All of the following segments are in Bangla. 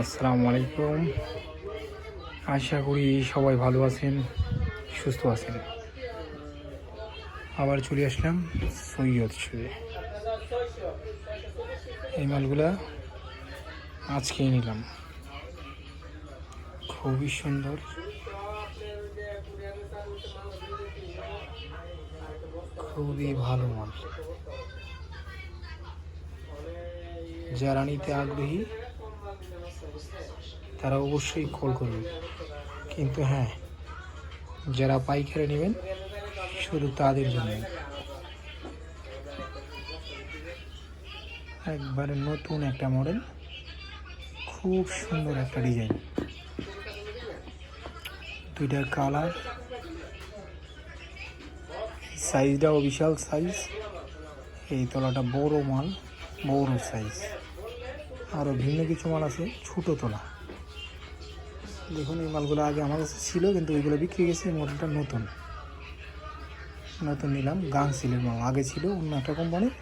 আসসালামু আলাইকুম। আশা করি সবাই ভালো আছেন, সুস্থ আছেন। আবার চলে আসলাম সৈয়দ সুরে এই মালগুলা আজকে নিলাম। খুবই সুন্দর। খুবই ভালো মাল। যারা নিতে আগ্রহী তারা অবশ্যই কল করবেন কিন্তু হ্যাঁ যারা পাইকারি নেবেন, শুধু তাদের জন্য একবারে নতুন একটা মডেল খুব সুন্দর একটা ডিজাইন দুইটার কালার সাইজটাও বিশাল সাইজ এই তলাটা বড় মাল, বড় সাইজ আরও ভিন্ন কিছু মাল আছে, ছোটো তোলা। দেখুন, এই মালগুলো আগে আমার কাছে ছিল, কিন্তু ওইগুলো বিক্রি গেছে মডেলটা নতুন। নতুন নিলাম গাং সিলের মাল। আগে ছিল অন্য একটা কোম্পানির,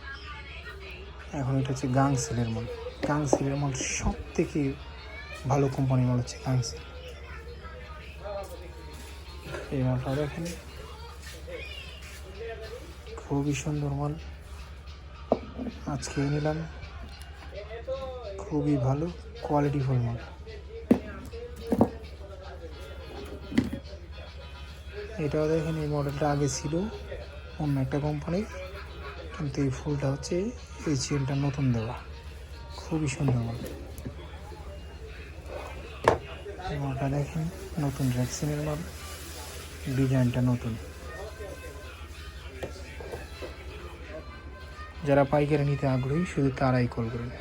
এখন এটা হচ্ছে গাং সিলের মাল। গাং সিলের মাল সব থেকে ভালো কোম্পানির মাল হচ্ছে গাং সিল এই মালটা দেখেন। খুবই সুন্দর মাল। আজকে নিলাম। খুবই ভালো কোয়ালিটি ফুল মাল এটাও দেখেন, এই মডেলটা আগে ছিল অন্য একটা কোম্পানির কিন্তু এই ফুলটা হচ্ছে এই চেনটা নতুন দেওয়া। খুবই সুন্দর মাল মালটা দেখেন, নতুন ভ্যাকসিনের মাল ডিজাইনটা নতুন। যারা পাইকারি নিতে আগ্রহী, শুধু তারাই কল করবেন